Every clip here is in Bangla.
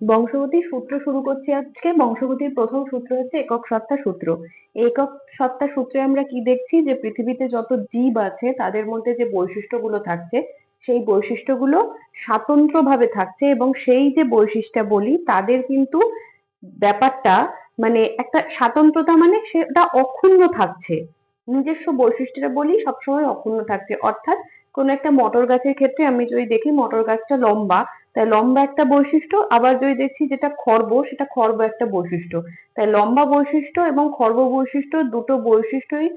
বংশগতির সূত্র শুরু করছি আজকে। বংশগতির প্রথম সূত্র হচ্ছে একক সত্তা সূত্র। একক সত্তা সূত্রে আমরা কি দেখছি? যে পৃথিবীতে যত জীব আছে, তাদের মধ্যে যে বৈশিষ্ট্যগুলো থাকছে, সেই বৈশিষ্ট্যগুলো স্বাতন্ত্র্যভাবে থাকছে এবং সেই যে বৈশিষ্ট্য বলি, তাদের কিন্তু ব্যাপারটা মানে একটা স্বাতন্ত্রতা মানে সেটা অক্ষুণ্ণ থাকছে। নিজস্ব বৈশিষ্ট্যটা বলি, সবসময় অক্ষুণ্ণ থাকছে। অর্থাৎ কোন একটা মটর গাছের ক্ষেত্রে আমি যদি দেখি, মটর গাছটা লম্বা তাই লম্বা একটা বৈশিষ্ট্য, আবার যদি দেখছি যেটা খর্ব, সেটা খর্ব একটা বৈশিষ্ট্য। তাই লম্বা বৈশিষ্ট্য এবং খর্ব বৈশিষ্ট্য দুটো বৈশিষ্ট্যই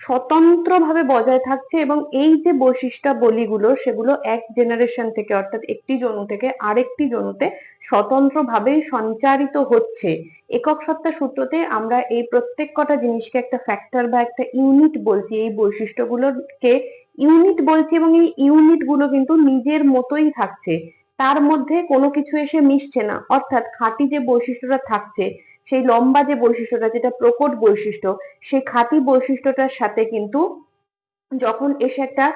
স্বতন্ত্রভাবে বজায় থাকছে এবং এই যে বৈশিষ্ট্য বৈশিষ্ট্যাবলীগুলো, সেগুলো এক জেনারেশন থেকে, অর্থাৎ একটি জনু থেকে আরেকটি জনুতে স্বতন্ত্রভাবেই সঞ্চারিত হচ্ছে। একক সত্তা সূত্রতে আমরা এই প্রত্যেক কটা জিনিসকে একটা ফ্যাক্টর বা একটা ইউনিট বলছি, এই বৈশিষ্ট্যগুলোকে ইউনিট বলছি এবং এই ইউনিটগুলো কিন্তু নিজের মতোই থাকছে। তার মধ্যে কোনো কিছু এসে মিশছে না। অর্থাৎ খাঁটি যে বৈশিষ্ট্যটা থাকছে, সেই লম্বা যে বৈশিষ্ট্যটা, যেটা প্রকট বৈশিষ্ট্য সেই খাঁটি বৈশিষ্ট্যটার সাথে কিন্তু যখন এসে একটা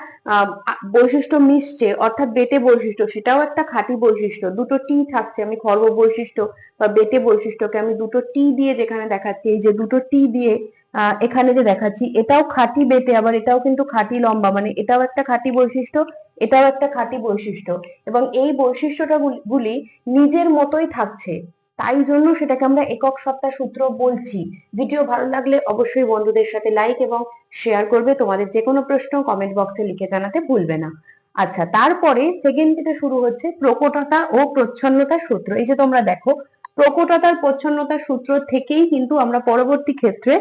বৈশিষ্ট্য মিশছে, অর্থাৎ বেটে বৈশিষ্ট্য, সেটাও একটা খাঁটি বৈশিষ্ট্য। দুটো টি থাকছে, আমি খর্ব বৈশিষ্ট্য বা বেটে বৈশিষ্ট্যকে আমি দুটো টি দিয়ে যেখানে দেখাচ্ছি, এই যে দুটো টি দিয়ে এখানে যে দেখাচ্ছি, এটাও খাঁটি বেটে, আবার এটাও কিন্তু খাঁটি লম্বা মানে এটাও একটা খাঁটি বৈশিষ্ট্য এটাও একটা খাঁটি বৈশিষ্ট্য। এবং এই বৈশিষ্ট্যটা গুলি নিজের মতোই থাকছে। তাই জন্য সেটাকে আমরা একক সত্তা সূত্র বলছি। ভিডিও ভালো লাগলে অবশ্যই বন্ধুদের সাথে লাইক এবং শেয়ার করবে। তোমাদের যে কোনো প্রশ্ন কমেন্ট বক্সে লিখে জানাতে ভুলবে না। আচ্ছা তারপরে সেকেন্ড যেটা শুরু হচ্ছে, প্রকটতা ও প্রচ্ছন্নতার সূত্র। এই যে তোমরা দেখো, প্রকটতার প্রচ্ছন্নতার সূত্র থেকেই কিন্তু আমরা পরবর্তী ক্ষেত্রে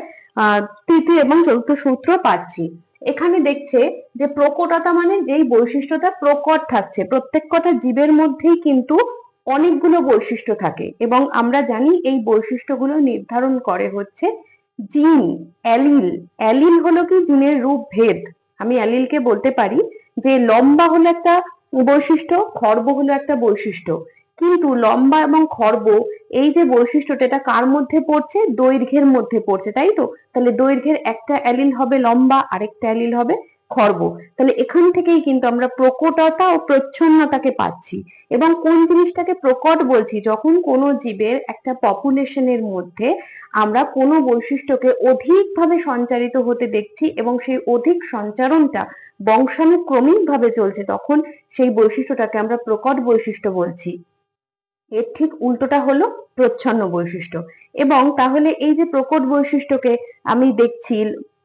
তৃতীয় এবং চতুর্থ সূত্র পাচ্ছি। এখানে দেখছে যে প্রকটতা মানে যেই বৈশিষ্ট্যটা প্রকট থাকছে, প্রত্যেক কটা জীবের মধ্যেই কিন্তু অনেকগুলো বৈশিষ্ট্য থাকে এবং আমরা জানি এই বৈশিষ্ট্যগুলো নির্ধারণ করে হচ্ছে জিন, অ্যালিল। অ্যালিল হলো কি? জিনের রূপ ভেদ। আমি অ্যালিলকে বলতে পারি যে লম্বা হলো একটা বৈশিষ্ট্য, খর্ব হলো একটা বৈশিষ্ট্য। কিন্তু লম্বা এবং খর্ব, এই যে বৈশিষ্ট্যটা, এটা কার মধ্যে পড়ছে? দৈর্ঘ্যের মধ্যে পড়ছে, তাই তো? তাহলে দৈর্ঘ্যের একটা অ্যালিল হবে লম্বা, আরেকটা অ্যালিল হবে খর্ব। তাহলে এখান থেকেই কিন্তু আমরা প্রকটতা ও প্রচ্ছন্নতাকে পাচ্ছি। এবং কোন জিনিসটাকে প্রকট বলছি? যখন কোনো জীবের একটা পপুলেশনের মধ্যে আমরা কোনো বৈশিষ্ট্যকে অধিকভাবে সঞ্চারিত হতে দেখছি এবং সেই অধিক সঞ্চারণটা বংশানুক্রমিক ভাবে চলছে, তখন সেই বৈশিষ্ট্যটাকে আমরা প্রকট বৈশিষ্ট্য বলছি। এর ঠিক উল্টোটা হলো প্রচ্ছন্ন বৈশিষ্ট্য। এবং তাহলে এই যে প্রকট বৈশিষ্ট্যকে আমি দেখছি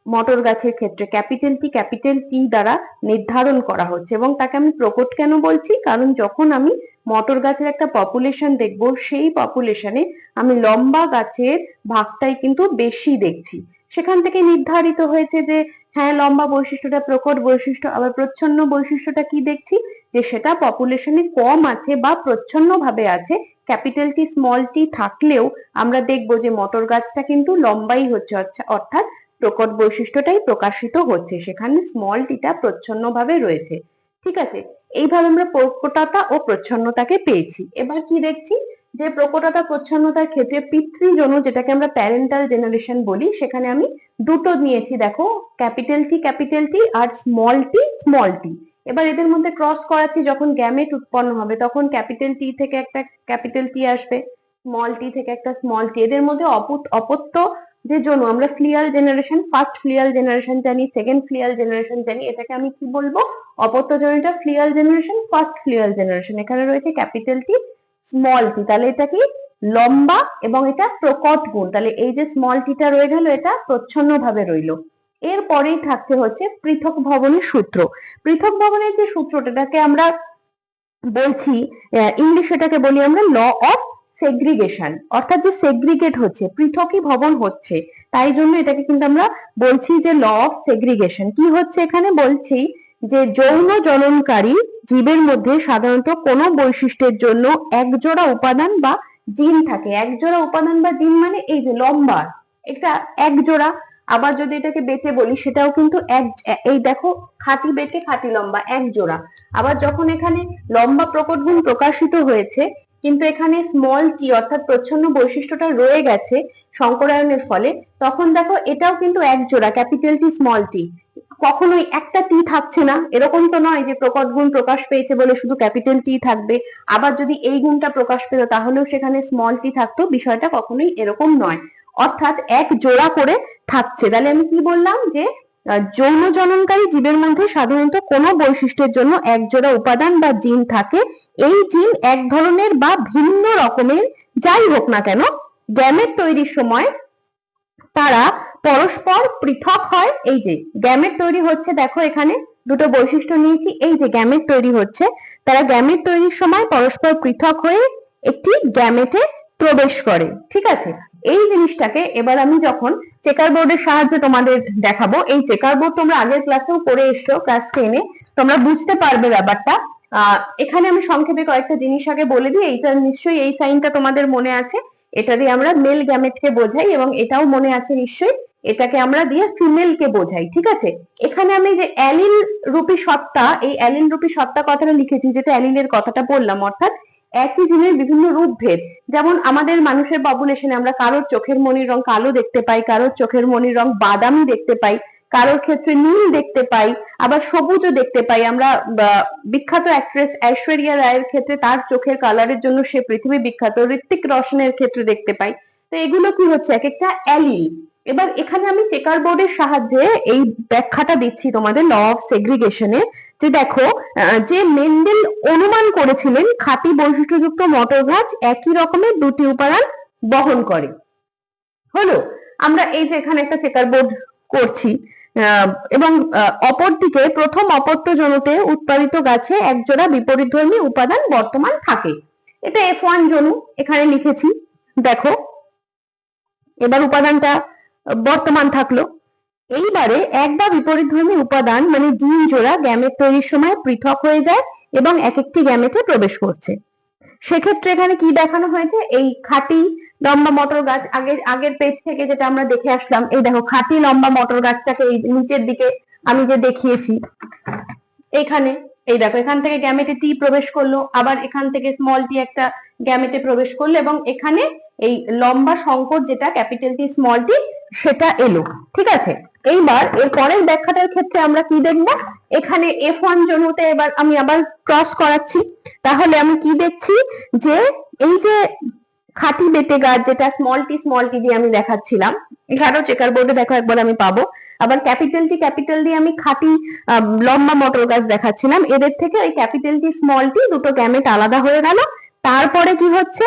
মটর গাছের ক্ষেত্রে, ক্যাপিটাল টি ক্যাপিটাল টি দ্বারা নির্ধারণ করা হচ্ছে। এবং তাকে আমি প্রকট কেন বলছি? কারণ যখন আমি মটর গাছের একটা পপুলেশন দেখব, সেই পপুলেশনে আমি লম্বা গাছের ভাগটাই কিন্তু বেশি দেখছি। সেখান থেকে নির্ধারিত হয়েছে যে হ্যাঁ লম্বা বৈশিষ্ট্যটা প্রকট বৈশিষ্ট্য, আবার প্রচ্ছন্ন বৈশিষ্ট্যটা কি দেখছি? যে সেটা পপুলেশনে কম আছে বা প্রচ্ছন্ন ভাবে আছে ক্যাপিটাল টি স্মল টি থাকলেও আমরা দেখব যে মটর গাছটা কিন্তু লম্বাই হচ্ছে অর্থাৎ প্রকট বৈশিষ্ট্যটাই প্রকাশিত হচ্ছে। সেখানে স্মল টিটা প্রচ্ছন্ন ভাবে রয়েছে। ঠিক আছে? এইভাবে আমরা প্রকটতা ও প্রচ্ছন্নতাকে পেয়েছি। এবার কি দেখছি? যে প্রকটতা প্রচ্ছন্নতার ক্ষেত্রে পিতৃজনু যেটাকে আমরা প্যারেন্টাল জেনারেশন বলি, সেখানে আমি দুটো নিয়েছি। দেখো ক্যাপিটাল টি ক্যাপিটাল টি আর স্মল টি স্মল টি এবার এদের মধ্যে ক্রস করাচ্ছি যখন গ্যামেট উৎপন্ন হবে, তখন ক্যাপিটাল টি থেকে একটা ক্যাপিটাল টি আসবে স্মল টি থেকে একটা স্মল টি এদের মধ্যে অপত্য যে জন্য আমরা filial generation first filial generation জানি সেকেন্ড ফ্লিয়াল জেনারেশন জানি, এটাকে আমি কি বলব? অপত্যজনিত filial generation first filial generation এখানে রয়েছে ক্যাপিটাল টি স্মল টি তাহলে এটা কি? লম্বা এবং এটা প্রকট গুণ, তাহলে এই যে স্মল টিটা রয়ে গেল, এটা প্রচ্ছন্ন ভাবে রইল। এরপরেই থাকতে হচ্ছে পৃথক ভবনের সূত্র। পৃথক ভবনের যে সূত্রটাকে আমরা বলছি ইংলিশ এটাকে বলি আমরা ল অফ সেগ্রিগেশন। অর্থাৎ যে সেগ্রিগেট হচ্ছে, পৃথকই ভবন হচ্ছে, তাই জন্য এটাকে কিন্তু আমরা বলছি যে ল অফ সেগ্রিগেশন। কি হচ্ছে এখানে? বলছি যে যৌন জননকারী জীবের মধ্যে সাধারণত কোনো বৈশিষ্ট্যের জন্য একজোড়া উপাদান বা জিন থাকে। একজোড়া উপাদান বা জিন মানে এই যে লম্বা এটা একজোড়া আবার যদি এটাকে বেটে বলি, সেটাও কিন্তু এক, এই দেখো, খাঁটি বেটে খাঁটি লম্বা, এক জোড়া। আবার যখন এখানে লম্বা প্রকট গুণ প্রকাশিত হয়েছে, কিন্তু এখানে স্মল টি অর্থাৎ প্রচ্ছন্ন বৈশিষ্ট্যটা রয়ে গেছে সংকরায়নের ফলে, তখন দেখো এটাও কিন্তু এক জোড়া ক্যাপিটাল টি স্মল টি কখনোই একটা টি থাকছে না, এরকম তো নয় যে প্রকট গুণ প্রকাশ পেয়েছে বলে শুধু ক্যাপিটাল টি থাকবে। আবার যদি এই গুণটা প্রকাশ পেত তাহলেও সেখানে স্মল টি থাকতো, বিষয়টা কখনোই এরকম নয়। অর্থাৎ এক জোড়া করে থাকছে। তাহলে আমি কি বললাম যে যৌন জননকারী জীবের মধ্যে সাধারণত কোনো বৈশিষ্ট্যের জন্য এক জোড়া উপাদান বা জিন থাকে। এই জিন এক ধরনের বা ভিন্ন রকমের, যাই হোক না কেন, গ্যামেট তৈরির সময় তারা পরস্পর পৃথক হয়। এই যে, গ্যামেট তৈরি হচ্ছে, দেখো এখানে দুটো বৈশিষ্ট্য নিয়েছি। এই যে, গ্যামেট তৈরি হচ্ছে, তারা গ্যামেট তৈরির সময় পরস্পর পৃথক হয়ে একটি গ্যামেটে প্রবেশ করে। ঠিক আছে? এই জিনিসটাকে এবার আমি যখন চেকার বোর্ডের সাহায্যে তোমাদের দেখাবো, এই চেকার বোর্ড তোমরা আগের ক্লাসেও করে এসছো ক্লাস টেনে তোমরা বুঝতে পারবে ব্যাপারটা। এখানে আমি সংক্ষেপে কয়েকটা জিনিস আগে বলে দিই, এইটা নিশ্চয়ই এই সাইনটা তোমাদের মনে আছে। এটা দিয়ে আমরা মেল গ্যামেটকে বোঝাই এবং এটাও মনে আছে নিশ্চয়ই। এটাকে আমরা দিয়ে ফিমেল কে বোঝাই, ঠিক আছে? এখানে আমি যে অ্যালিল রূপী সত্তা, এই অ্যালিল রূপী সত্তা কথাটা লিখেছি, যেটা অ্যালিলের কথাটা বললাম, অর্থাৎ একই জিনের বিভিন্ন রূপভেদ যেমন আমাদের মানুষের পপুলেশনে আমরা কারোর চোখের মনির রং কালো দেখতে পাই, কারোর চোখের মনির রং বাদামি দেখতে পাই, কারোর ক্ষেত্রে নীল দেখতে পাই, আবার সবুজও দেখতে পাই। আমরা বিখ্যাত অ্যাক্ট্রেস ঐশ্বরিয়া রায়ের ক্ষেত্রে তার চোখের কালারের জন্য সে পৃথিবী বিখ্যাত ঋত্বিক রোশনের ক্ষেত্রে দেখতে পাই। তো এগুলো কি হচ্ছে? এক একটা অ্যালিল। এবার এখানে আমি চেকার বোর্ডের সাহায্যে এই ব্যাখ্যাটা দিচ্ছি তোমাদের ল অফ সেগ্রিগেশনে যে দেখো যে মেন্ডেল অনুমান করেছিলেন খাঁটি বৈশিষ্ট্যযুক্ত মটর গাছ একই রকমের দুটি উপাদান বহন করে। হলো? আমরা এই যে এখানে একটা চেকার বোর্ড করছি এবং অপরদিকে প্রথম অপত্যজনতে উৎপাদিত গাছে একজোড়া বিপরীতধর্মী উপাদান বর্তমান থাকে। এটা এফ ওয়ান জনু, এখানে লিখেছি। দেখো, এবার উপাদানটা বর্তমান থাকল। এইবারে এক বা বিপরীতধর্মী উপাদান মানে জিন জোড়া গ্যামেট তৈরির সময় পৃথক হয়ে যায় এবং এক একটি গ্যামেটে প্রবেশ করছে। সেক্ষেত্রে এখানে কি দেখানো হয়েছে? এই খাঁটি লম্বা মটর গাছ আগের আগের পেজ থেকে যেটা আমরা দেখে আসলাম, এই দেখো খাঁটি লম্বা মটর গাছটাকে এই নিচের দিকে আমি যে দেখিয়েছি এখানে এই দেখো, এখান থেকে গ্যামেটে টি প্রবেশ করল, আবার এখান থেকে স্মল টি একটা গ্যামেটে প্রবেশ করল এবং এখানে এই লম্বা সংকট যেটা ক্যাপিটাল টি স্মল টি সেটা এলো, ঠিক আছে? এইবার এর পরের ব্যাখ্যাটার ক্ষেত্রে আমরা কি দেখব? এখানে এফ ওয়ান জনুতে এবার আমি আবার ক্রস করাচ্ছি। তাহলে আমি কি দেখছি? যে এই যে খাঁটি বেটে গাছ, যেটা স্মল টি স্মল টি দিয়ে আমি দেখাচ্ছিলাম, এখানেও চেকার বোর্ডে দেখো একবার আমি পাবো। আবার ক্যাপিটাল টি ক্যাপিটাল দিয়ে আমি খাঁটি লম্বা মটর গাছ দেখাচ্ছিলাম। এদের থেকে ওই ক্যাপিটাল টি স্মল টি দুটো গ্যামেট আলাদা হয়ে গেল। তারপরে কি হচ্ছে?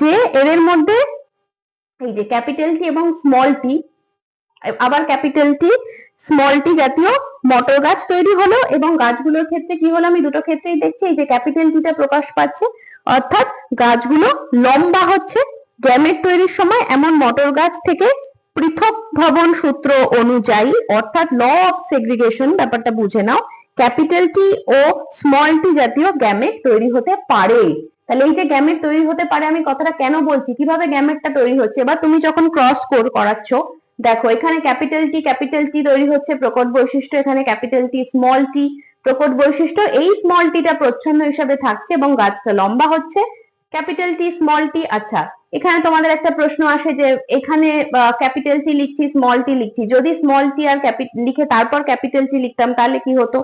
যে এদের মধ্যে এই যে ক্যাপিটাল টি এবং স্মল টি আবার ক্যাপিটাল টি স্মল টি জাতীয় মটর গাছ তৈরি হলো এবং গাছগুলোর ক্ষেত্রে কি হলো আমি দুটো ক্ষেত্রেই দেখছি, এই যে ক্যাপিটাল প্রকাশ পাচ্ছে, অর্থাৎ গাছগুলো লম্বা হচ্ছে গ্যামেট তৈরির সময় এমন মটর গাছ থেকে পৃথক ভবন সূত্র অনুযায়ী, অর্থাৎ ল অফ সেগ্রিগেশন ব্যাপারটা বুঝে নাও ক্যাপিটাল টি ও স্মল টি জাতীয় গ্যামেট তৈরি হতে পারে। তাহলে এই যে গ্যামেট তৈরি হতে পারে, আমি কথাটা কেন বলছি? কীভাবে গ্যামেটটা তৈরি হচ্ছে? এবার তুমি যখন ক্রস কোর করাচ্ছ, দেখো, এখানে ক্যাপিটাল টি ক্যাপিটাল টি তৈরি হচ্ছে, প্রকট বৈশিষ্ট্য, এখানে ক্যাপিটাল টি স্মল টি প্রকট বৈশিষ্ট্য, এই স্মল টিটা প্রচ্ছন্ন হিসাবে থাকছে এবং গাছটা লম্বা হচ্ছে। ক্যাপিটাল টি স্মল টি আচ্ছা এখানে তোমাদের একটা প্রশ্ন আসে যে এখানে ক্যাপিটাল টি লিখছি স্মল টি লিখছি। যদি স্মল টি আর লিখে তারপর ক্যাপিটাল টি লিখতাম, তাহলে কি হতো?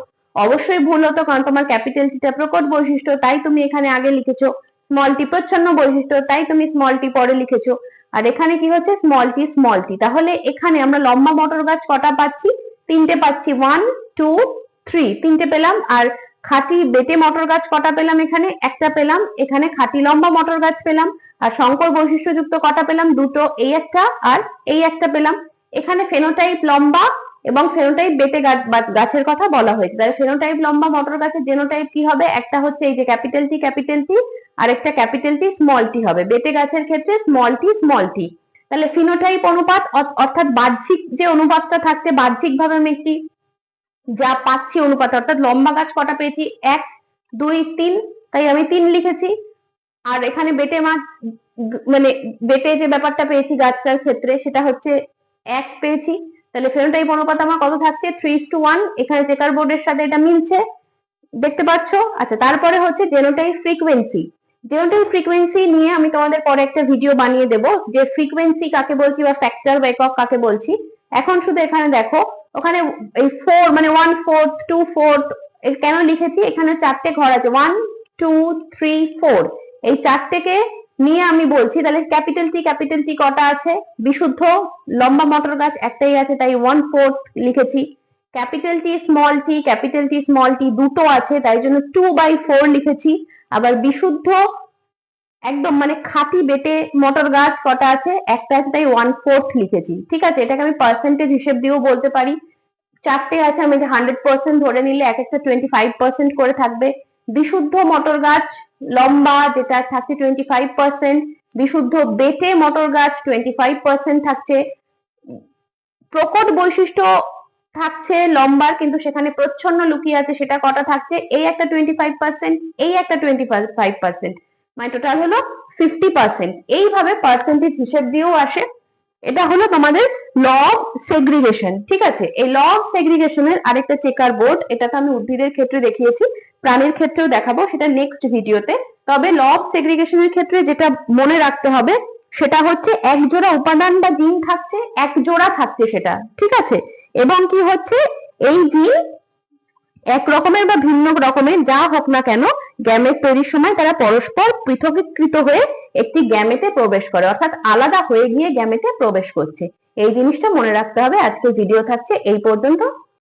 অবশ্যই ভুল হতো, কারণ তোমার ক্যাপিটাল টিটা প্রকট বৈশিষ্ট্য, তাই তুমি এখানে আগে লিখেছো স্মল টি প্রচ্ছন্ন বৈশিষ্ট্য, তাই তুমি স্মল টি পরে লিখেছো। আর এখানে কি হচ্ছে? স্মল টি স্মল টি তাহলে এখানে আমরা লম্বা মটর গাছ কটা পাচ্ছি? তিনটে পাচ্ছি। ওয়ান টু থ্রি তিনটে পেলাম। আর খাঁটি বেটে মটর গাছ কটা পেলাম এখানে? একটা পেলাম। এখানে খাঁটি লম্বা মটর গাছ পেলাম। আর শঙ্কর বৈশিষ্ট্যযুক্ত কটা পেলাম? দুটো। এই একটা আর এই একটা পেলাম। এখানে ফেনোটাইপ লম্বা এবং ফেনোটাইপ বেটে গাছের কথা বলা হয়েছে। তাহলে ফেনোটাইপ লম্বা মটর গাছের জেনোটাইপ কি হবে? একটা হচ্ছে এই যে ক্যাপিটাল টি ক্যাপিটাল টি আর একটা ক্যাপিটাল টি স্মল টি হবে। বেটে গাছের ক্ষেত্রে স্মল টি স্মল টি তাহলে ফিনোটাইপ অনুপাত অর্থাৎ বাহ্যিক যে অনুপাতটা থাকছে বাহ্যিক ভাবে আমি একটি যা পাচ্ছি অনুপাত, অর্থাৎ লম্বা গাছ কটা পেয়েছি? এক, দুই, তিন, তাই আমি তিন লিখেছি। আর এখানে বেটে মাছ মানে বেটে যে ব্যাপারটা পেয়েছি গাছটার ক্ষেত্রে, সেটা হচ্ছে এক পেয়েছি। তাহলে ফেনোটাইপ অনুপাত আমার কত থাকছে? থ্রি টু ওয়ান এখানে চেকার বোর্ডের সাথে এটা মিলছে, দেখতে পাচ্ছ? আচ্ছা তারপরে হচ্ছে জেনোটাইপ ফ্রিকোয়েন্সি জেনোটাইপ ফ্রিকোয়েন্সি নিয়ে আমি তোমাদের পরে একটা ভিডিও বানিয়ে দেব, যে ফ্রিকোয়েন্সি কাকে বলছি বা ফ্যাক্টর বা একক কাকে বলছি। এখন শুধু এখানে দেখো, ওখানে এই ফোর মানে ওয়ান ফোর্থ টু ফোর্থ কেন লিখেছি? এখানে চারটে ঘর আছে ওয়ান টু থ্রি ফোর এই চারটেকে নিয়ে আমি বলছি, তাহলে ক্যাপিটাল টি ক্যাপিটাল টি কটা আছে? বিশুদ্ধ, লম্বা মটর গাছ একটাই আছে, তাই ওয়ান ফোর্থ লিখেছি। Capital T small T capital T small T দুটো আছে, তাই জন্য টু বাই ফোর লিখেছি। আবার বিশুদ্ধ, একদম মানে খাঁটি বেটে মটর গাছ কটা আছে? একটা আছে, তাই ওয়ান ফোর্থ লিখেছি। ঠিক আছে? এটাকে আমি পার্সেন্টেজ হিসেব দিয়েও বলতে পারি। চারটে আছে, আমি হান্ড্রেড পার্সেন্ট ধরে নিলে এক একটা টোয়েন্টি ফাইভ পার্সেন্ট করে থাকবে। বিশুদ্ধ মটর গাছ লম্বা, যেটা থাকছে টোয়েন্টি ফাইভ পার্সেন্ট বিশুদ্ধ বেটে মটর গাছ টোয়েন্টি ফাইভ পার্সেন্ট থাকছে। প্রকট বৈশিষ্ট্য থাকছে লম্বার কিন্তু সেখানে প্রচ্ছন্ন লুকিয়ে আছে, সেটা কটা থাকছে? এই একটা টোয়েন্টি ফাইভ পার্সেন্ট এই একটা টোয়েন্টি ফাইভ পার্সেন্ট মানে টোটাল হলো ফিফটি পার্সেন্ট এইভাবে পার্সেন্টেজ হিসেব দিয়েও আসে। এটা হলো তোমাদের ল অফ সেগ্রিগেশন ঠিক আছে? এই ল অফ সেগ্রিগেশনের আরেকটা চেকার বোর্ড এটাকে আমি উদ্ভিদের ক্ষেত্রে দেখিয়েছি। প্রাণীর ক্ষেত্রেও দেখাবো, সেটা নেক্সট ভিডিওতে তবে ল অফ সেগ্রিগেশনের ক্ষেত্রে যেটা মনে রাখতে হবে, সেটা হচ্ছে এক জোড়া উপাদান বা জিন থাকছে এক জোড়া থাকছে সেটা, ঠিক আছে? এবং কি হচ্ছে? এই জিন এক রকমের বা ভিন্ন রকমের, যা হোক না কেন গ্যামেট তৈরির সময় তারা পরস্পর পৃথকীকৃত হয়ে একটি গ্যামেটে প্রবেশ করে, অর্থাৎ আলাদা হয়ে গিয়ে গ্যামেতে প্রবেশ করছে। এই জিনিসটা মনে রাখতে হবে, আজকের ভিডিও থাকছে এই পর্যন্ত।